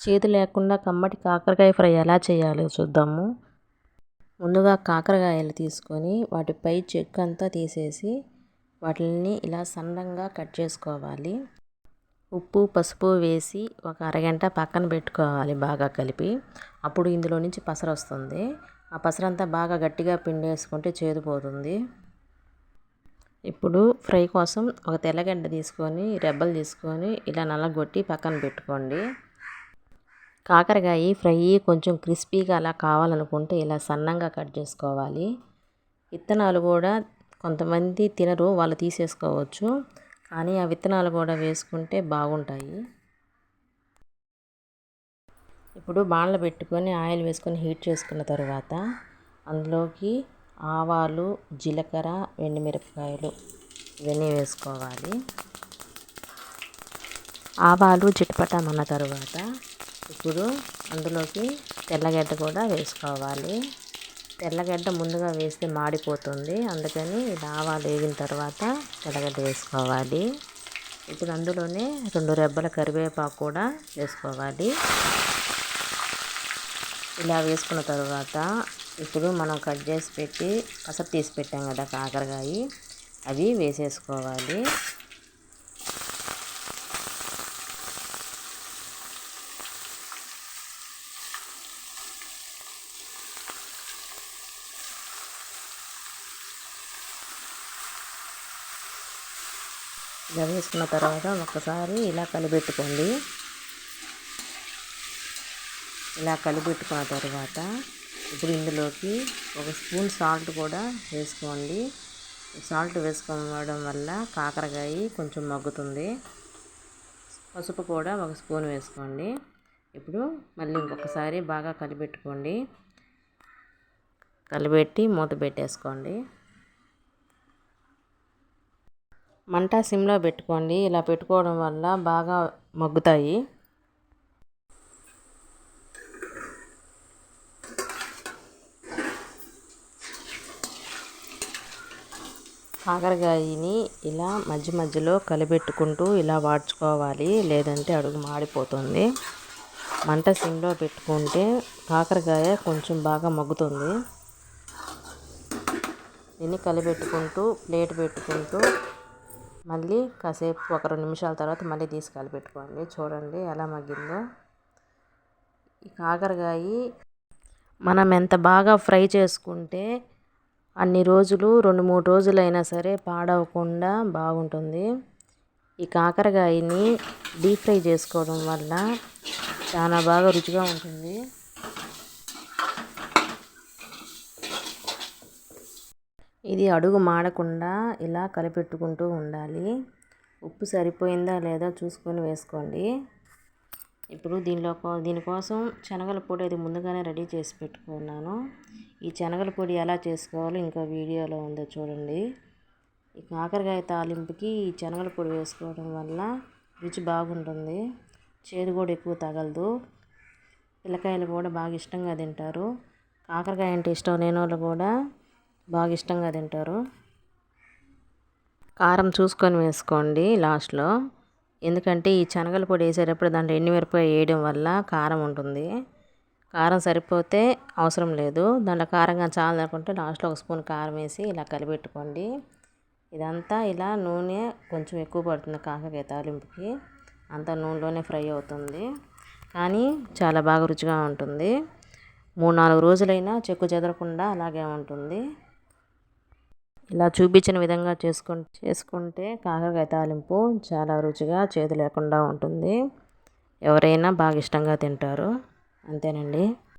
చేదు లేకుండా కమ్మటి కాకరకాయ ఫ్రై ఎలా చేయాలో చూద్దాము. ముందుగా కాకరకాయలు తీసుకొని వాటిపై చెక్కు అంతా తీసేసి వాటిని ఇలా సన్నంగా కట్ చేసుకోవాలి. ఉప్పు పసుపు వేసి ఒక అరగంట పక్కన పెట్టుకోవాలి బాగా కలిపి. అప్పుడు ఇందులో నుంచి పసరు వస్తుంది. ఆ పసరంతా బాగా గట్టిగా పిండేసుకుంటే చేదుపోతుంది ఇప్పుడు ఫ్రై కోసం ఒక తెల్లగడ్డ తీసుకొని రెబ్బలు తీసుకొని ఇలా నల్లగొట్టి పక్కన పెట్టుకోండి. కాకరకాయ ఫ్రై కొంచెం క్రిస్పీగా అలా కావాలనుకుంటే ఇలా సన్నంగా కట్ చేసుకోవాలి. విత్తనాలు కూడా కొంతమంది తినరు వాళ్ళు తీసేసుకోవచ్చు. కానీ ఆ విత్తనాలు కూడా వేసుకుంటే బాగుంటాయి. ఇప్పుడు బాణలు పెట్టుకొని ఆయిల్ వేసుకొని హీట్ చేసుకున్న తర్వాత అందులోకి ఆవాలు జీలకర్ర ఎండుమిరపకాయలు ఇవన్నీ వేసుకోవాలి. ఆవాలు చిటపటమన్న తర్వాత ఇప్పుడు అందులోకి తెల్లగడ్డ కూడా వేసుకోవాలి. తెల్లగడ్డ ముందుగా వేస్తే మాడిపోతుంది. అందుకని ఇది ఆవాలు వేగిన తర్వాత తెల్లగడ్డ వేసుకోవాలి. ఇప్పుడు అందులోనే రెండు రెబ్బల కరివేపాకు కూడా వేసుకోవాలి. ఇలా వేసుకున్న తర్వాత ఇప్పుడు మనం కట్ చేసి పెట్టి కసపు తీసి పెట్టాం కదా కాకరకాయ అవి వేసేసుకోవాలి. ఇలా వేసుకున్న తర్వాత ఒకసారి ఇలా కలిపెట్టుకోండి. ఇలా కలిపెట్టుకున్న తర్వాత ఇప్పుడు ఇందులోకి ఒక స్పూన్ సాల్ట్ కూడా వేసుకోండి. సాల్ట్ వేసుకోవడం వల్ల కాకరకాయ కొంచెం మగ్గుతుంది. పసుపు కూడా ఒక స్పూన్ వేసుకోండి. ఇప్పుడు మళ్ళీ ఇంకొకసారి బాగా కలిపెట్టుకోండి. కలిపెట్టి మూత పెట్టేసుకోండి. మంట సిమ్లో పెట్టుకోండి. ఇలా పెట్టుకోవడం వల్ల బాగా మగ్గుతాయి. కాకరకాయని ఇలా మధ్య మధ్యలో కలిపెట్టుకుంటూ ఇలా వాడ్చుకోవాలి. లేదంటే అడుగు మాడిపోతుంది. మంట సిమ్లో పెట్టుకుంటే కాకరకాయ కొంచెం బాగా మగ్గుతుంది. దీన్ని కలిపెట్టుకుంటూ ప్లేట్ పెట్టుకుంటూ మళ్ళీ కాసేపు ఒక రెండు నిమిషాల తర్వాత మళ్ళీ తీసుకెళ్ళి పెట్టుకోండి. చూడండి ఎలా మగ్గిందో. ఈ కాకరకాయ మనం ఎంత బాగా ఫ్రై చేసుకుంటే అన్ని రోజులు రెండు మూడు రోజులైనా సరే పాడవకుండా బాగుంటుంది. ఈ కాకరకాయని డీప్ ఫ్రై చేసుకోవడం వల్ల చాలా బాగా రుచిగా ఉంటుంది. ఇది అడుగు మాడకుండా ఇలా కలిపెట్టుకుంటూ ఉండాలి. ఉప్పు సరిపోయిందా లేదా చూసుకొని వేసుకోండి. ఇప్పుడు దీనిలో దీనికోసం శనగల పొడి అది ముందుగానే రెడీ చేసి పెట్టుకున్నాను. ఈ శనగల పొడి ఎలా చేసుకోవాలో ఇంకా వీడియోలో ఉందో చూడండి. ఈ కాకరకాయ తాలింపుకి ఈ శనగల పొడి వేసుకోవడం వల్ల రుచి బాగుంటుంది. చేదు కూడా ఎక్కువ తగలదు. పిల్లకాయలు కూడా బాగా ఇష్టంగా తింటారు. కాకరకాయ అంటే ఇష్టం లేని వాళ్ళు కూడా బాగా ఇష్టంగా తింటారు. కారం చూసుకొని వేసుకోండి లాస్ట్లో. ఎందుకంటే ఈ శనగల పొడి వేసేటప్పుడు దాంట్లో ఎండుమిరపకాయ వేయడం వల్ల కారం ఉంటుంది. కారం సరిపోతే అవసరం లేదు. దాంట్లో కారంగా చాలా అనుకుంటే లాస్ట్లో ఒక స్పూన్ కారం వేసి ఇలా కలిపెట్టుకోండి. ఇదంతా ఇలా నూనె కొంచెం ఎక్కువ పడుతుంది కాకరకాయ తాలింపుకి. అంతా నూనెలోనే ఫ్రై అవుతుంది. కానీ చాలా బాగా రుచిగా ఉంటుంది. మూడు నాలుగు రోజులైనా చెక్కు చెదరకుండా అలాగే ఉంటుంది. ఇలా చూపించిన విధంగా చేసుకు చేసుకుంటే కాకరకాయ తాలింపు చాలా రుచిగా చేదు లేకుండా ఉంటుంది. ఎవరైనా బాగా ఇష్టంగా తింటారు. అంతేనండి.